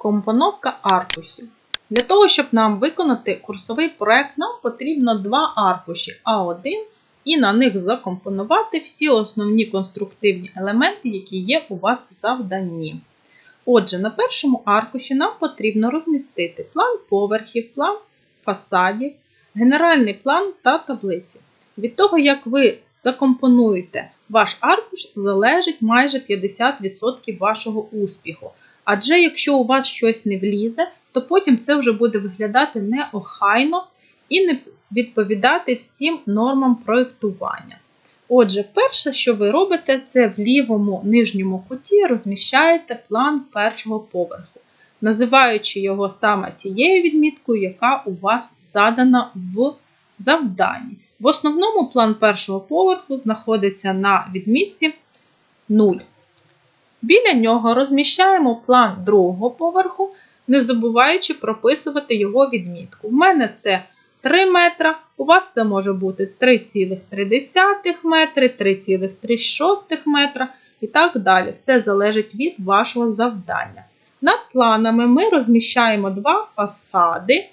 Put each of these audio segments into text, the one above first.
Компоновка аркушів. Для того, щоб нам виконати курсовий проект, нам потрібно два аркуші А1 і на них закомпонувати всі основні конструктивні елементи, які є у вас в завданні. Отже, на першому аркуші нам потрібно розмістити план поверхів, план фасадів, генеральний план та таблиці. Від того, як ви закомпонуєте ваш аркуш, залежить майже 50% вашого успіху. Адже якщо у вас щось не влізе, то потім це вже буде виглядати неохайно і не відповідати всім нормам проєктування. Отже, перше, що ви робите, це в лівому нижньому куті розміщаєте план першого поверху, називаючи його саме тією відміткою, яка у вас задана в завданні. В основному план першого поверху знаходиться на відмітці 0. Біля нього розміщаємо план другого поверху, не забуваючи прописувати його відмітку. В мене це 3 метра, у вас це може бути 3,3 метри, 3,36 метра і так далі. Все залежить від вашого завдання. Над планами ми розміщаємо два фасади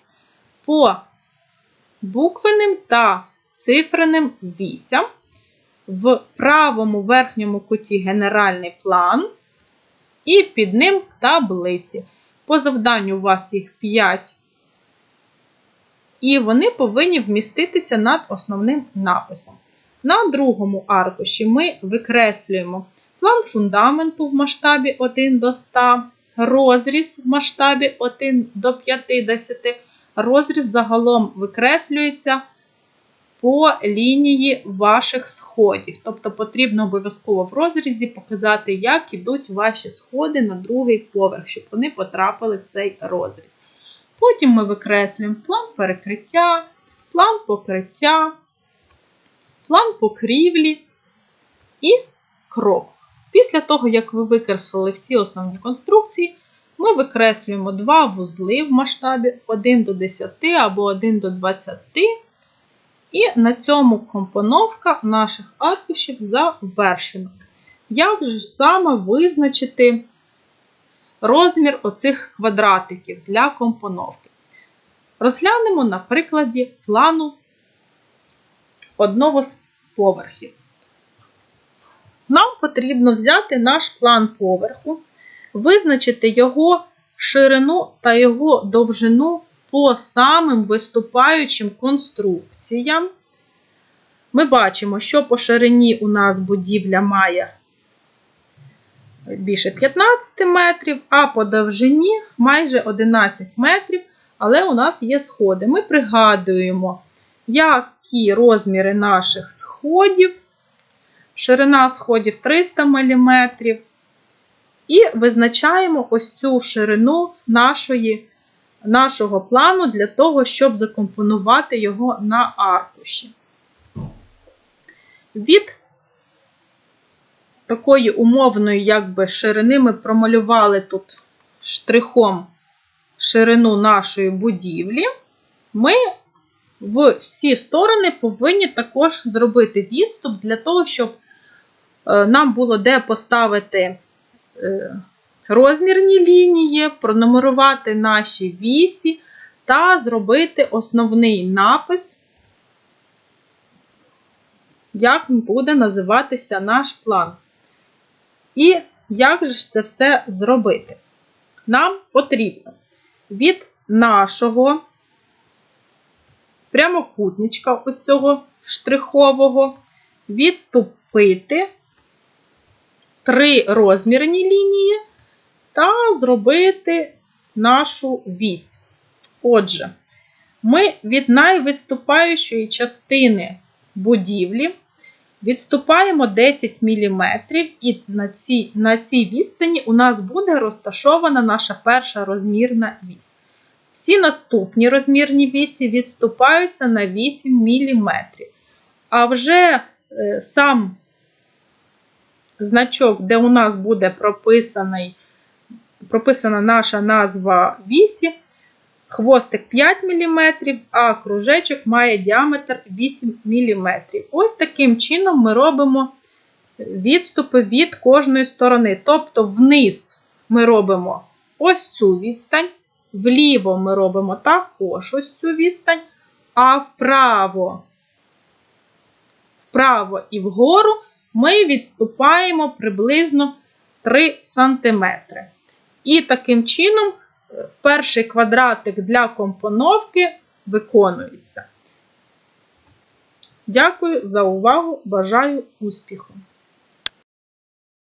по буквенним та цифреним вісям. В правому верхньому куті генеральний план, і під ним таблиці. По завданню у вас їх 5, і вони повинні вміститися над основним написом. На другому аркуші ми викреслюємо план фундаменту в масштабі 1 до 100, розріз в масштабі 1 до 50, розріз загалом викреслюється по лінії ваших сходів. Тобто потрібно обов'язково в розрізі показати, як ідуть ваші сходи на другий поверх, щоб вони потрапили в цей розріз. Потім ми викреслюємо план перекриття, план покриття, план покрівлі і крок. Після того, як ви викреслили всі основні конструкції, ми викреслюємо два вузли в масштабі 1 до 10 або 1 до 20. І на цьому компоновка наших аркушів завершена. Як же саме визначити розмір оцих квадратиків для компоновки? Розглянемо на прикладі плану одного з поверхів. Нам потрібно взяти наш план поверху, визначити його ширину та його довжину по самим виступаючим конструкціям. Ми бачимо, що по ширині у нас будівля має більше 15 метрів, а по довжині майже 11 метрів, але у нас є сходи. Ми пригадуємо, які розміри наших сходів, ширина сходів 300 мм, і визначаємо ось цю ширину нашої нашого плану для того, щоб закомпонувати його на аркуші. Від такої умовної якби, ширини ми промалювали тут штрихом ширину нашої будівлі. Ми в всі сторони повинні також зробити відступ для того, щоб е, нам було де поставити е, розмірні лінії, пронумерувати наші вісі та зробити основний напис, як буде називатися наш план. І як же ж це все зробити? Нам потрібно від нашого прямокутничка, ось цього штрихового, відступити три розмірні лінії та зробити нашу вісь. Отже, ми від найвиступаючої частини будівлі відступаємо 10 мм, і на цій, на цій відстані у нас буде розташована наша перша розмірна вісь. Всі наступні розмірні вісі відступаються на 8 мм. А вже е, сам значок, де у нас буде прописаний прописана наша назва вісі, хвостик 5 мм, а кружечок має діаметр 8 мм. Ось таким чином ми робимо відступи від кожної сторони. Тобто, вниз ми робимо ось цю відстань, вліво ми робимо також ось цю відстань, а вправо, вправо і вгору ми відступаємо приблизно 3 см. І таким чином е, перший квадратик для компоновки виконується. Дякую за увагу! Бажаю успіху!